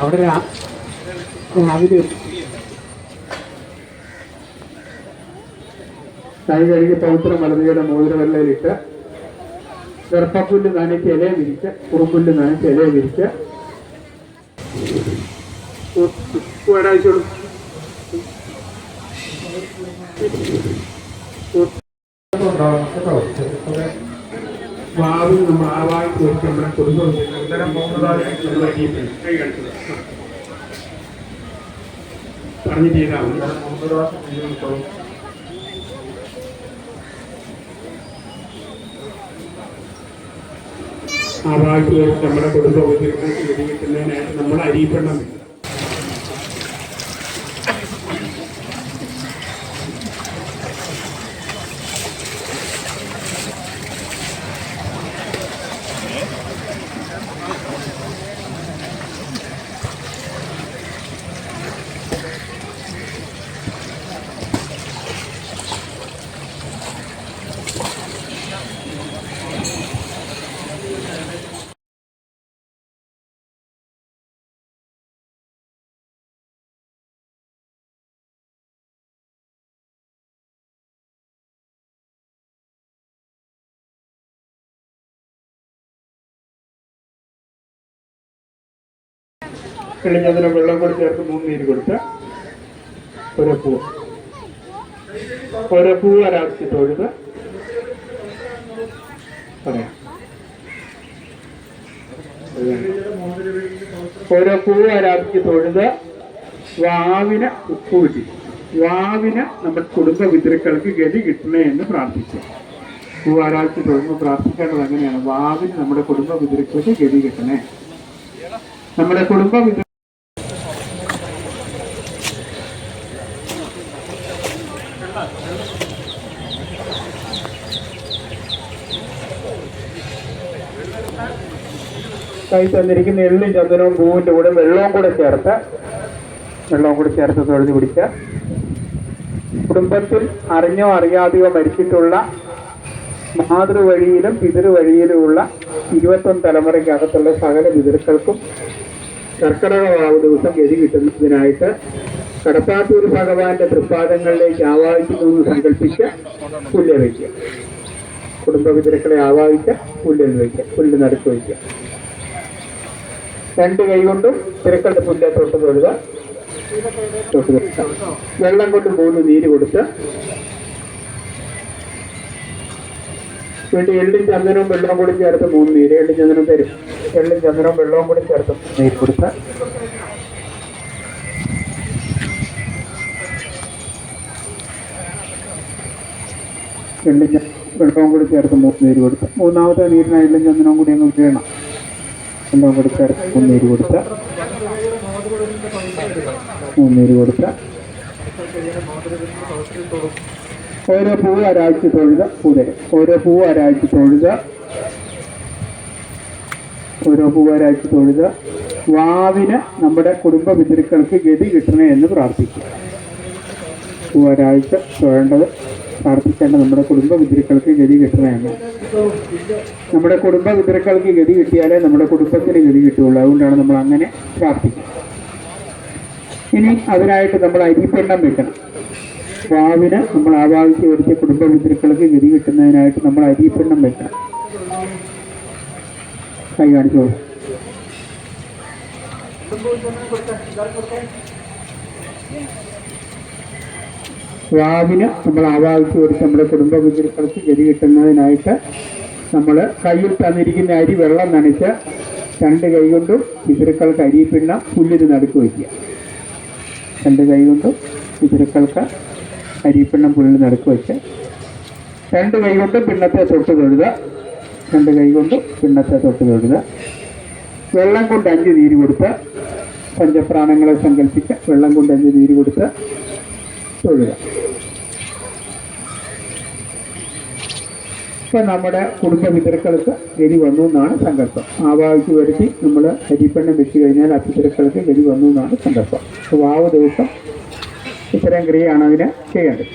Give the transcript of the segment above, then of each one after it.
അവിടെ ആ രാവിലെ കൈ കഴുകി പവിത്ര മലതിയുടെ മോതിരവെള്ളയിലിട്ട് ഗർഭപ്പുല്ല് നനയ്ക്ക് ഇലയെ വിരിച്ച് കുറുമ്പുല്ല് നനയ്ക്ക് ഇലയെ വിരിച്ച് ഒരാഴ്ചയോട് ഭാവി നമ്മൾ ആവായി തീർച്ച് നമ്മളെ കുടുംബം ഉത്തരം പോകുന്നതായി നമ്മൾ അറിയിക്കണം. കൈ കാണിച്ചത്. പറഞ്ഞു ചെയ്താൽ മതി ആവായി തീർച്ച് നമ്മുടെ കുടുംബ വെടിവെക്കുന്നതിനായിട്ട് നമ്മൾ അരിയിപ്പെടണം. കിളിഞ്ഞതിന് വെള്ളം കൂടി ചേർത്ത് മൂന്ന് നീര് കൊടുത്ത് ഒരു പൂ. ഒരു പൂ ഒരാഴ്ച തൊഴുത് പറയാം. ഓരോ പൂ ആരാധിച്ച് തൊഴുത് വാവിന് ഉപ്പ് കിട്ടി വാവിന് നമ്മുടെ കുടുംബ പിതൃക്കൾക്ക് ഗതി കിട്ടണേ എന്ന് പ്രാർത്ഥിച്ചു. പൂ ആരാധിച്ച് തൊഴുമ്പോൾ പ്രാർത്ഥിക്കേണ്ടത് അങ്ങനെയാണ്. വാവിന് നമ്മുടെ കുടുംബ പിതൃക്കൾക്ക് ഗതി കിട്ടണേ. നമ്മുടെ കുടുംബ കൈ തന്നിരിക്കുന്ന എള്ളും ചന്ദനവും പൂവിന്റെ കൂടെ വെള്ളവും കൂടെ ചേർത്ത് വെള്ളവും കൂടെ ചേർത്ത് തൊഴുതി പിടിച്ച കുടുംബത്തിൽ അറിഞ്ഞോ അറിയാതെയോ മരിച്ചിട്ടുള്ള മാതൃവഴിയിലും പിതൃവഴിയിലുമുള്ള ഇരുപത്തൊന്ന് തലമുറയ്ക്കകത്തുള്ള സകല പിതൃക്കൾക്കും കർക്കിടക വാവ് ദിവസം ഗതി കിട്ടുന്നതിനായിട്ട് കടപ്പാത്തൂർ ഭഗവാന്റെ തൃപ്പാദങ്ങളിലേക്ക് ആവാഹിക്കുന്നു സങ്കല്പിച്ച പുല്ല് വയ്ക്കുക കുടുംബ പിതൃക്കളെ ആവാഹിച്ച് പുല്ലിൽ വയ്ക്കുക പുല്ല് നടുക്ക് വയ്ക്കുക രണ്ട് കൈ കൊണ്ടും തിരക്കളുടെ പുല്ല് തൊട്ട് തൊഴുക തൊട്ട് വെള്ളം കൊണ്ട് മൂന്ന് നീര് കൊടുത്ത് വീട്ടിൽ എള്ളും ചന്ദനവും വെള്ളവും കൂടി ചേർത്ത് മൂന്ന് നീര് എള്ളും ചന്ദനം തരും. എള്ളും ചന്ദനവും വെള്ളവും കൂടി ചേർത്ത് നീര് കൊടുത്ത് എള്ളും ച- വെള്ളവും കൂടി ചേർത്ത് മൂന്ന് നീര് കൊടുത്ത് മൂന്നാമത്തെ നീരിന് എള്ളും ചന്ദനവും കൂടി അങ്ങ് വീണം വെള്ളവും കൂടി ചേർത്ത് മൂന്ന് നീര് കൊടുത്ത് മൂന്ന് നീര് കൊടുത്ത്. ഓരോ പൂവ് ഒരാഴ്ച തൊഴുക പൂതരും. ഓരോ പൂവ് ഒരാഴ്ച തൊഴുക ഓരോ പൂവ് ഒരാഴ്ച തൊഴുക വാവിന് നമ്മുടെ കുടുംബ പിതൃക്കൾക്ക് ഗതി കിട്ടണേ എന്ന് പ്രാർത്ഥിക്കുക. ഒരാഴ്ച തൊഴേണ്ടത് പ്രാർത്ഥിക്കേണ്ട നമ്മുടെ കുടുംബ പിതൃക്കൾക്ക് ഗതി കിട്ടണേ നമ്മുടെ കുടുംബ പിതൃക്കൾക്ക് ഗതി കിട്ടിയാലേ നമ്മുടെ കുടുംബത്തിന് ഗതി കിട്ടുള്ളൂ. അതുകൊണ്ടാണ് നമ്മൾ അങ്ങനെ പ്രാർത്ഥിക്കുന്നത്. ഇനി അതിനായിട്ട് നമ്മൾ അരിപ്പെണ്ണം വെക്കണം. വാവിന് നമ്മൾ ആവാഹിച്ച് വരുത്തിയ കുടുംബ പിതൃക്കൾക്ക് ഗതി കിട്ടുന്നതിനായിട്ട് നമ്മൾ അരിപ്പെണ്ണം വെക്കണം. കൈ കാണിച്ചോളൂ വാവിന് നമ്മൾ ആവാഹിച്ച് കൊടുത്ത് നമ്മുടെ കുടുംബ പിതൃക്കൾക്ക് ഗതി കിട്ടുന്നതിനായിട്ട് നമ്മൾ കയ്യിൽ തന്നിരിക്കുന്ന അരി വെള്ളം നനച്ച് രണ്ട് കൈ കൊണ്ടും പിതൃക്കൾക്ക് അരിപ്പിണ്ണ പുല്ലിന് നടുക്ക് വയ്ക്കുക. രണ്ട് കൈ കൊണ്ടും പിതൃക്കൾക്ക് അരിപ്പിണ്ണം പുല്ലിന് നടുക്ക് വെച്ച് രണ്ട് കൈ കൊണ്ടും പിണ്ണത്തെ തൊട്ട് തൊഴുക രണ്ട് കൈ കൊണ്ടും പിണ്ണത്തെ തൊട്ട് തൊഴുക വെള്ളം കൊണ്ട് അഞ്ച് നീര് കൊടുത്ത് പഞ്ചപ്രാണങ്ങളെ സങ്കല്പിച്ച് വെള്ളം കൊണ്ട് അഞ്ച് നീര് കൊടുത്ത് തൊഴുക ഇപ്പം നമ്മുടെ കുടുംബ പിതൃക്കൾക്ക് ഗതി വന്നു എന്നാണ് സങ്കല്പം. ആവാഹിച്ച് വരുത്തി നമ്മൾ അരിപ്പെണ്ണം വെച്ച് കഴിഞ്ഞാൽ ആ പിതൃക്കൾക്ക് ഗതി വന്നു എന്നാണ് സങ്കല്പം. വാവ് ദിവസം ഇത്തരം ക്രിയയാണ് അതിന് ചെയ്യേണ്ടത്.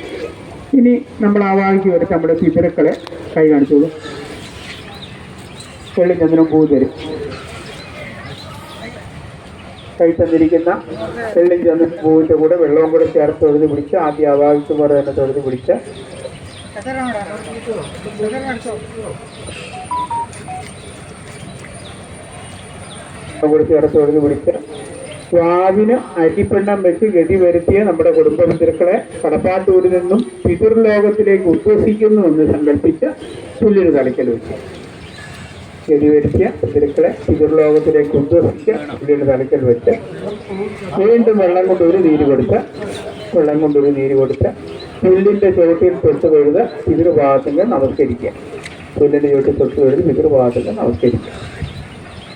ഇനി നമ്മൾ ആവാഹിച്ച് വരുത്തി നമ്മുടെ പിതൃക്കളെ കൈ കാണിച്ചോളൂ. വെള്ളി ചന്ദ്രൻ പൂ തരും. കൈ തന്നിരിക്കുന്ന വെള്ളം ചന്ദ്രൻ പൂവിന്റെ കൂടെ വെള്ളവും കൂടെ ചേർത്ത് തൊഴുത് പിടിച്ച് ആദ്യം ആവാഹിച്ച് പോലെ തന്നെ തൊഴുത് പിടിച്ച് സ്വാവിന് അരിപ്പെണ്ണം വെച്ച് ഗതി വരുത്തിയ നമ്മുടെ കുടുംബ പിതൃക്കളെ കടപ്പാട്ടൂരിൽ നിന്നും പിതൃലോകത്തിലേക്ക് ഉദ്വസിക്കുന്നു എന്ന് സങ്കല്പിച്ച് പുല്ലിന് തളിക്കൽ വെച്ചു. ഗതി വരുത്തിയ പിതൃക്കളെ പിതൃലോകത്തിലേക്ക് ഉദ്വസിച്ച് പുല്ലിന് തളിക്കൽ വെച്ച് വീണ്ടും വെള്ളം കൊണ്ട് ഒരു നീര് കൊടുത്ത് വെള്ളം കൊണ്ടൊരു നീര് കൊടുത്ത് പുല്ലിന്റെ ചുവട്ടിൽ തൊട്ട് തൊഴുത് പിതൃഭാഗത്തിന് നമസ്കരിക്കുക. പുല്ലിന്റെ ചുവട്ടിൽ തൊട്ട് തൊഴുത് പിതൃഭാഗത്തിന് നമസ്കരിക്കുക.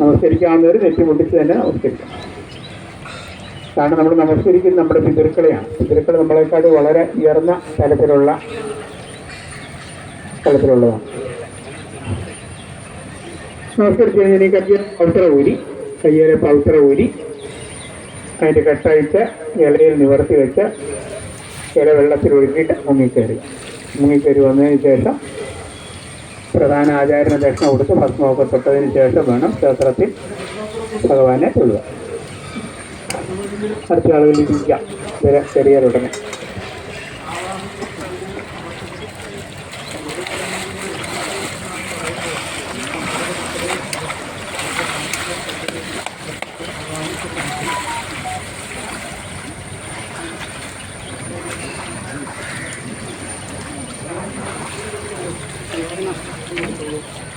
നമസ്കരിക്കാവുന്നവർ നെറ്റി മുട്ടിച്ച് തന്നെ നമസ്കരിക്കാം. കാരണം നമ്മൾ നമസ്കരിക്കുന്നത് നമ്മുടെ പിതൃക്കളെയാണ്. പിതൃക്കൾ നമ്മളെക്കാട് വളരെ ഉയർന്ന തലത്തിലുള്ള തലത്തിലുള്ളതാണ്. നമസ്കരിച്ച് കഴിഞ്ഞാൽ ഈ കയ്യിൽ പൗത്ര ഊരി കയ്യേലെ പൗത്ര ഊരി അതിന്റെ കെട്ടഴിച്ച് ഇലയിൽ നിവർത്തി വെച്ച് ഇല വെള്ളത്തിൽ ഒഴുകിയിട്ട് മുങ്ങിക്കയറി മുങ്ങിക്കയറി വന്നതിന് ശേഷം പ്രധാന ആചാര്യന ദക്ഷിണ കൊടുത്ത് ഭസ്മമൊക്കെ തൊട്ടതിന് ശേഷം വേണം ക്ഷേത്രത്തിൽ ഭഗവാനെ തൊഴുക അടുത്ത ആളുകളിൽ ഇരിക്കാം. ചെറിയ ഉടനെ. 생각이들었 습.